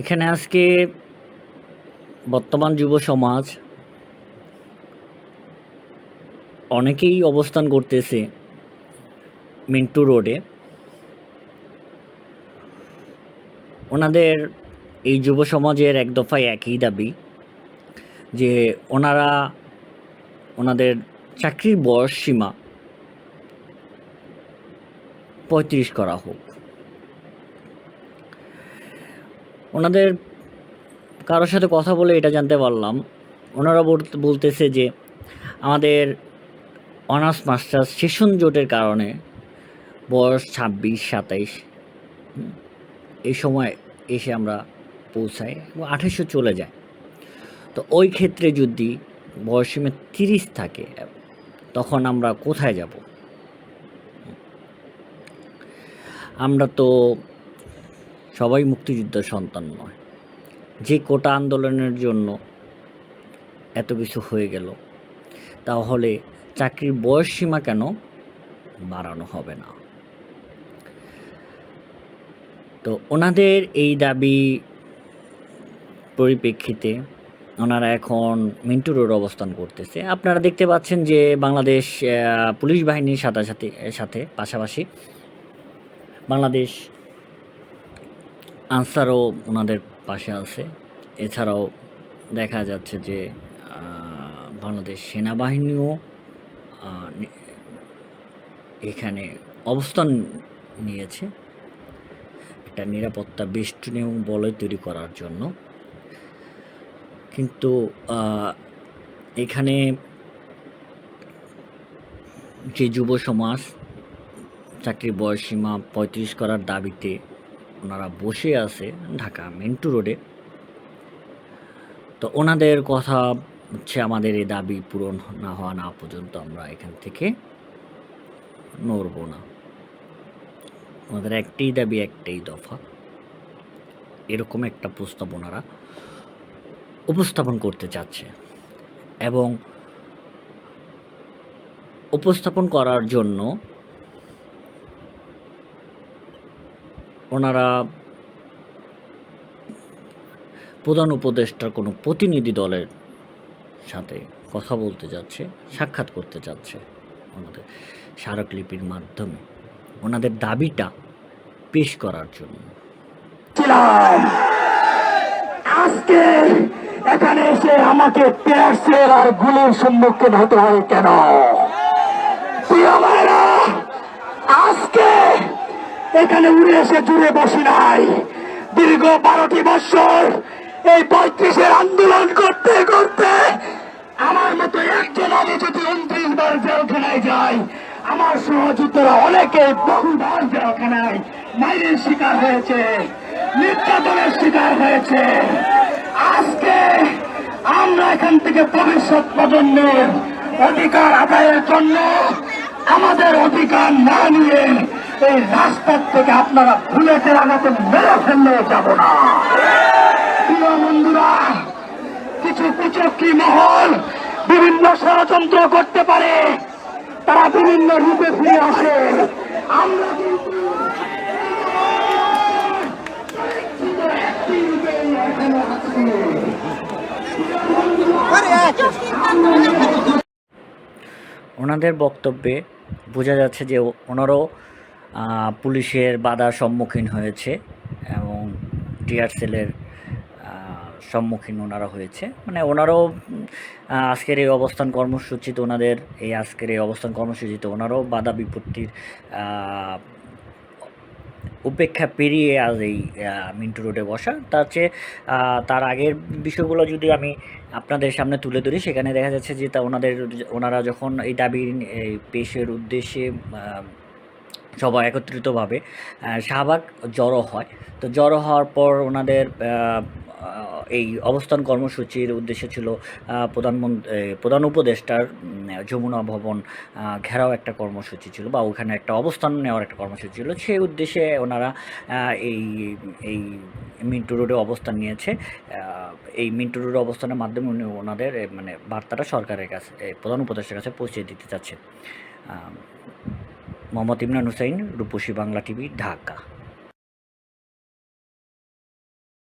এখানে আজকে বর্তমান যুব সমাজ অনেকেই অবস্থান করতেছে মিন্টু রোডে। ওনাদের এই যুব সমাজের এক দফায় একই দাবি, যে ওনারা ওনাদের চাকরির বয়স সীমা পঁয়ত্রিশ করা হোক। ওনাদের কারোর সাথে কথা বলে এটা জানতে পারলাম। ওনারা বল- বলতেছে যে, আমাদের অনার্স মাস্টার্স সেশন জোটের কারণে বয়স ছাব্বিশ, সাতাইশ এই সময় এসে আমরা পৌঁছাই এবং আঠেরোশো চলে যায়। তো ওই ক্ষেত্রে যদি বয়সীমা তিরিশ থাকে, তখন আমরা কোথায় যাব? আমরা তো সবাই মুক্তিযুদ্ধের সন্তান নয়। যে কোটা আন্দোলনের জন্য এত কিছু হয়ে গেল, তাহলে চাকরির বয়স সীমা কেন বাড়ানো হবে না? তো ওনাদের এই দাবি পরিপ্রেক্ষিতে ওনারা এখন মিন্টু রোড অবস্থান করতেছে। আপনারা দেখতে পাচ্ছেন যে বাংলাদেশ পুলিশ বাহিনীর সাথে সাথে সাথে পাশাপাশি বাংলাদেশ আনসারও ওনাদের পাশে আছে। এছাড়াও দেখা যাচ্ছে যে বাংলাদেশ সেনাবাহিনীও এখানে অবস্থান নিয়েছে একটা নিরাপত্তা বেষ্টনী এবং বলয় তৈরি করার জন্য। কিন্তু এখানে যে যুব সমাজ, চাকরির বয়সসীমা পঁয়ত্রিশ করার দাবিতে ওনারা বসে আছে ঢাকা মেন্টু রোডে। তো ওনাদের কথা হচ্ছে, আমাদের এই দাবি পূরণ না হওয়া না পর্যন্ত আমরা এখান থেকে নড়ব না। ওনাদের একটাই দাবি, একটাই দফা। এরকম একটা প্রস্তাব ওনারা উপস্থাপন করতে চাচ্ছে এবং উপস্থাপন করার জন্য ওনারা প্রধান উপদেষ্টার কোনো প্রতিনিধি দলের সাথে কথা বলতে যাচ্ছে, সাক্ষাৎ করতে যাচ্ছে ওনাদের স্মারকলিপির মাধ্যমে। ওনাদের দাবিটা পেশ করার জন্য। আজকে এখানে এসে আমাকে পেয়ার্সের আর গুলির সম্মুখীন হতে হয় কেন? আজকে এখানে উড়ে এসে জুড়ে বসি নাই। দীর্ঘ বারোটি বছর এই পঁয়ত্রিশের আন্দোলন করতে করতে আমার মতো একজন আমি যদি উনত্রিশ বার জেলখানায় যাই আমার সহযোগীরা অনেকে বহুবার জেলখানায় মাইরের শিকার হয়েছে, নির্যাতনের শিকার হয়েছে। আজকে আমরা এখান থেকে ভবিষ্যৎ প্রজন্মের অধিকার আদায়ের জন্য আমাদের অধিকার না নিয়ে এই রাস্তার থেকে আপনারা বুলেটের আঘাতে মেরে ফেললেও যাব না প্রিয় বন্ধুরা, কিছু কুচক্রি মহল বিভিন্ন ষড়যন্ত্র করতে পারে তারা বিভিন্ন রূপে ফিরে আসে আমরা। ওনাদের বক্তব্যে বোঝা যাচ্ছে যে ওনারাও পুলিশের বাধার সম্মুখীন হয়েছে এবং টিআর সেলের সম্মুখীন ওনারা হয়েছে। মানে ওনারাও আজকের এই অবস্থান কর্মসূচিতে ওনাদের, এই আজকের এই অবস্থান কর্মসূচিতে ওনারাও বাধা বিপত্তির উপেক্ষা পেরিয়ে আজ এই মিন্টু রোডে বসা। তার চেয়ে তার আগের বিষয়গুলো যদি আমি আপনাদের সামনে তুলে ধরি, সেখানে দেখা যাচ্ছে যে তা ওনাদের, ওনারা যখন এই দাবি এই পেশের উদ্দেশ্যে সবাই একত্রিতভাবে শাহবাগ জড়ো হয়। তো জড়ো হওয়ার পর ওনাদের এই অবস্থান কর্মসূচির উদ্দেশ্য ছিল প্রধানমন্ত্রী প্রধান উপদেষ্টার যমুনা ভবন ঘেরাও একটা কর্মসূচি ছিল বা ওখানে একটা অবস্থান নেওয়ার একটা কর্মসূচি ছিল। সেই উদ্দেশ্যে ওনারা এই এই মিন্টু রোডে অবস্থান নিয়েছে। এই মিন্টু রোডে অবস্থানের মাধ্যমে উনি ওনাদের মানে বার্তাটা সরকারের কাছে প্রধান উপদেষ্টার কাছে পৌঁছে দিতে চাচ্ছে আহ, মোহাম্মদ ইমরান হুসাইন রূপসী বাংলা টিভি ঢাকা।